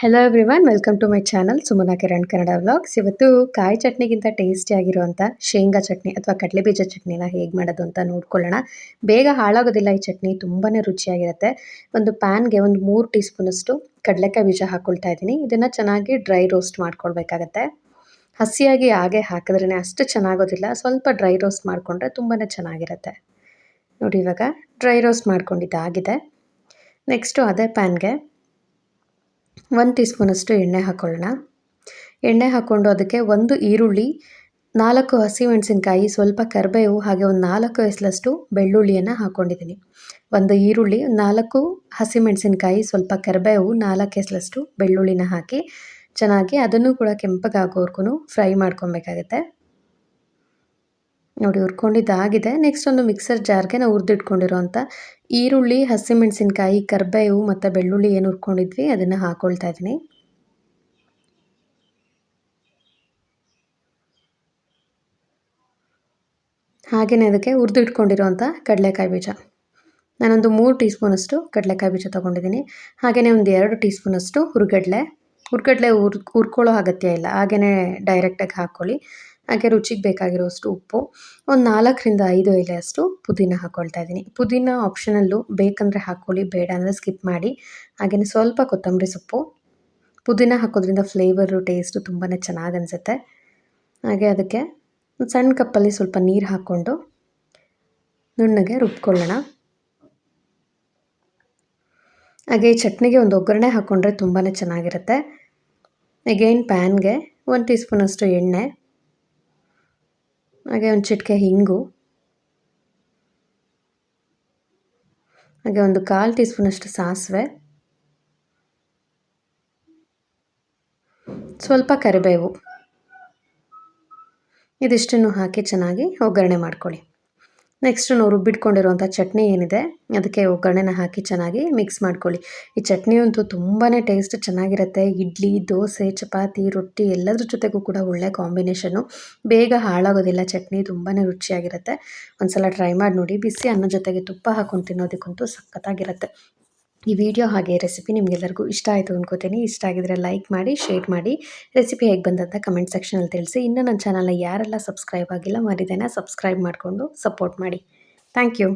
Hello everyone welcome to my channel Sumana Kiran Kannada vlogs ಇವತ್ತು ಕಾಯಿ ಚಟ್ನಿಗಿಂತ tasty ಆಗಿರುವಂಥ ಶೇಂಗಾ ಚಟ್ನಿ ಅಥವಾ ಕಡಲೆಬೀಜ ಚಟ್ನಿನ ಹೇಗೆ ಮಾಡೋದು ಅಂತ ನೋಡ್ಕೊಳ್ಳೋಣ. ಬೇಗ ಹಾಳಾಗೋದಿಲ್ಲ ಈ ಚಟ್ನಿ ತುಂಬಾ ರುಚಿಯಾಗಿರುತ್ತೆ. ಒಂದು ಪ್ಯಾನ್ಗೆ ಒಂದು ಮೂರು ಟೀ ಸ್ಪೂನಷ್ಟು ಕಡಲೆಕಾಯಿ ಬೀಜ ಹಾಕ್ಕೊಳ್ತಾ ಇದ್ದೀನಿ. ಇದನ್ನು ಚೆನ್ನಾಗಿ ಡ್ರೈ ರೋಸ್ಟ್ ಮಾಡ್ಕೊಳ್ಬೇಕಾಗತ್ತೆ. ಹಸಿಯಾಗಿ ಹಾಗೆ ಹಾಕಿದ್ರೇ ಅಷ್ಟು ಚೆನ್ನಾಗೋದಿಲ್ಲ, ಸ್ವಲ್ಪ ಡ್ರೈ ರೋಸ್ಟ್ ಮಾಡಿಕೊಂಡ್ರೆ ತುಂಬಾ ಚೆನ್ನಾಗಿರುತ್ತೆ. ನೋಡಿ ಇವಾಗ ಡ್ರೈ ರೋಸ್ಟ್ ಮಾಡ್ಕೊಂಡಿದ್ದಾಗಿದೆ. ನೆಕ್ಸ್ಟು ಅದೇ ಪ್ಯಾನ್ಗೆ ಒಂದು ಟೀ ಸ್ಪೂನಷ್ಟು ಎಣ್ಣೆ ಹಾಕ್ಕೊಳ್ಳೋಣ ಎಣ್ಣೆ ಹಾಕ್ಕೊಂಡು ಅದಕ್ಕೆ ಒಂದು ಈರುಳ್ಳಿ, ನಾಲ್ಕು ಹಸಿಮೆಣಸಿನ್ಕಾಯಿ ಸ್ವಲ್ಪ ಕರಿಬೇವು, ಹಾಗೆ ಒಂದು ನಾಲ್ಕು ಎಸ್ಲಷ್ಟು ಬೆಳ್ಳುಳ್ಳಿಯನ್ನು ಹಾಕ್ಕೊಂಡಿದ್ದೀನಿ ಒಂದು ಈರುಳ್ಳಿ, ನಾಲ್ಕು ಹಸಿಮೆಣಸಿನ್ಕಾಯಿ ಸ್ವಲ್ಪ ಕರಿಬೇವು, ನಾಲ್ಕು ಎಸ್ಲಷ್ಟು ಬೆಳ್ಳುಳ್ಳಿನ ಹಾಕಿ ಚೆನ್ನಾಗಿ ಅದನ್ನು ಕೂಡ ಕೆಂಪಗಾಗೋರ್ಗು ಫ್ರೈ ಮಾಡ್ಕೊಬೇಕಾಗತ್ತೆ. ನೋಡಿ ಹುರ್ಕೊಂಡಿದ್ದಾಗಿದೆ ನೆಕ್ಸ್ಟ್ ಒಂದು ಮಿಕ್ಸರ್ ಜಾರ್ಗೆ ನಾವು ಹುರಿದಿಟ್ಕೊಂಡಿರೋಂಥ ಈರುಳ್ಳಿ, ಹಸಿಮೆಣಸಿನ್ಕಾಯಿ ಕರ್ಬೇವು ಮತ್ತು ಬೆಳ್ಳುಳ್ಳಿ ಏನು ಹುರ್ಕೊಂಡಿದ್ವಿ, ಅದನ್ನು ಹಾಕ್ಕೊಳ್ತಾ ಇದ್ದೀನಿ. ಹಾಗೆಯೇ ಅದಕ್ಕೆ ಹುರಿದಿಟ್ಕೊಂಡಿರೋಂಥ ಕಡಲೆಕಾಯಿ ಬೀಜ. ನಾನೊಂದು ಮೂರು ಟೀ ಸ್ಪೂನಷ್ಟು ಕಡಲೆಕಾಯಿ ಬೀಜ ತೊಗೊಂಡಿದ್ದೀನಿ. ಹಾಗೆಯೇ ಒಂದು ಎರಡು ಟೀ ಸ್ಪೂನಷ್ಟು ಹುರ್ಗಡ್ಲೆ. ಹುರ್ಗಡ್ಲೆ ಹುರ್ ಹುರ್ಕೊಳ್ಳೋ ಅಗತ್ಯ ಇಲ್ಲ. ಹಾಗೆಯೇ ಡೈರೆಕ್ಟಾಗಿ ಹಾಕ್ಕೊಳ್ಳಿ ಹಾಗೆ ರುಚಿಗೆ ಬೇಕಾಗಿರೋಷ್ಟು ಉಪ್ಪು. ಒಂದು ನಾಲ್ಕರಿಂದ ಐದು ಎಲೆಯಷ್ಟು ಪುದೀನ ಹಾಕ್ಕೊಳ್ತಾ ಇದ್ದೀನಿ. ಪುದೀನ ಆಪ್ಷನಲ್ಲೂ ಬೇಕಂದರೆ ಹಾಕ್ಕೊಳ್ಳಿ ಬೇಡ ಅಂದರೆ ಸ್ಕಿಪ್ ಮಾಡಿ. ಹಾಗೆಯೇ ಸ್ವಲ್ಪ ಕೊತ್ತಂಬರಿ ಸೊಪ್ಪು. ಪುದೀನ ಹಾಕೋದ್ರಿಂದ ಫ್ಲೇವರು ಟೇಸ್ಟು ತುಂಬಾ ಚೆನ್ನಾಗಿ ಅನಿಸುತ್ತೆ. ಹಾಗೆ ಅದಕ್ಕೆ ಒಂದು ಸಣ್ಣ ಕಪ್ಪಲ್ಲಿ ಸ್ವಲ್ಪ ನೀರು ಹಾಕ್ಕೊಂಡು ನುಣ್ಣಗೆ ರುಬ್ಕೊಳ್ಳೋಣ. ಹಾಗೆ ಈ ಚಟ್ನಿಗೆ ಒಂದು ಒಗ್ಗರಣೆ ಹಾಕ್ಕೊಂಡ್ರೆ ತುಂಬಾ ಚೆನ್ನಾಗಿರುತ್ತೆ. ಅಗೇನ್ ಪ್ಯಾನ್ಗೆ ಒಂದು ಟೀ ಸ್ಪೂನಷ್ಟು ಎಣ್ಣೆ. ಹಾಗೆ ಒಂದು ಚಿಟಿಕೆ ಹಿಂಗು. ಹಾಗೆ ಒಂದು ಕಾಲು ಟೀ ಸ್ಪೂನಷ್ಟು ಸಾಸಿವೆ. ಸ್ವಲ್ಪ ಕರಿಬೇವು. ಇದಿಷ್ಟನ್ನು ಹಾಕಿ ಚೆನ್ನಾಗಿ ಒಗ್ಗರಣೆ ಮಾಡ್ಕೊಳ್ಳಿ. ನೆಕ್ಸ್ಟ್ ನಾವು ರುಬ್ಬಿಟ್ಕೊಂಡಿರುವಂಥ ಚಟ್ನಿ ಏನಿದೆ, ಅದಕ್ಕೆ ಒಗ್ಗರಣೆನ ಹಾಕಿ ಚೆನ್ನಾಗಿ ಮಿಕ್ಸ್ ಮಾಡ್ಕೊಳ್ಳಿ. ಈ ಚಟ್ನಿ ಅಂತೂ ತುಂಬಾ ಟೇಸ್ಟ್ ಚೆನ್ನಾಗಿರುತ್ತೆ. ಇಡ್ಲಿ, ದೋಸೆ, ಚಪಾತಿ, ರೊಟ್ಟಿ ಎಲ್ಲದ್ರ ಜೊತೆಗೂ ಕೂಡ ಒಳ್ಳೆ ಕಾಂಬಿನೇಷನ್ನು ಬೇಗ ಹಾಳಾಗೋದಿಲ್ಲ, ಚಟ್ನಿ ತುಂಬಾ ರುಚಿಯಾಗಿರುತ್ತೆ. ಒಂದ್ಸಲ ಟ್ರೈ ಮಾಡಿ ನೋಡಿ. ಬಿಸಿ ಅನ್ನ ಜೊತೆಗೆ ತುಪ್ಪ ಹಾಕೊಂಡು ತಿನ್ನೋದಕ್ಕಂತೂ ಸಖತ್ತಾಗಿರುತ್ತೆ. ಈ ವಿಡಿಯೋ ಹಾಗೆ ರೆಸಿಪಿ ನಿಮಗೆಲ್ಲರಿಗೂ ಇಷ್ಟ ಆಯಿತು ಅನ್ಕೋತೀನಿ. ಇಷ್ಟ ಆಗಿದ್ರೆ ಲೈಕ್ ಮಾಡಿ ಶೇರ್ ಮಾಡಿ. ರೆಸಿಪಿ ಹೇಗೆ ಬಂದಂತ ಕಮೆಂಟ್ ಸೆಕ್ಷನಲ್ಲಿ ತಿಳಿಸಿ. ಇನ್ನೂ ನನ್ನ ಚಾನಲ್ನ ಯಾರೆಲ್ಲ ಸಬ್ಸ್ಕ್ರೈಬ್ ಆಗಿಲ್ಲ ಮಾಡಿದ್ದೇನೆ ಸಬ್ಸ್ಕ್ರೈಬ್ ಮಾಡಿಕೊಂಡು ಸಪೋರ್ಟ್ ಮಾಡಿ. Thank you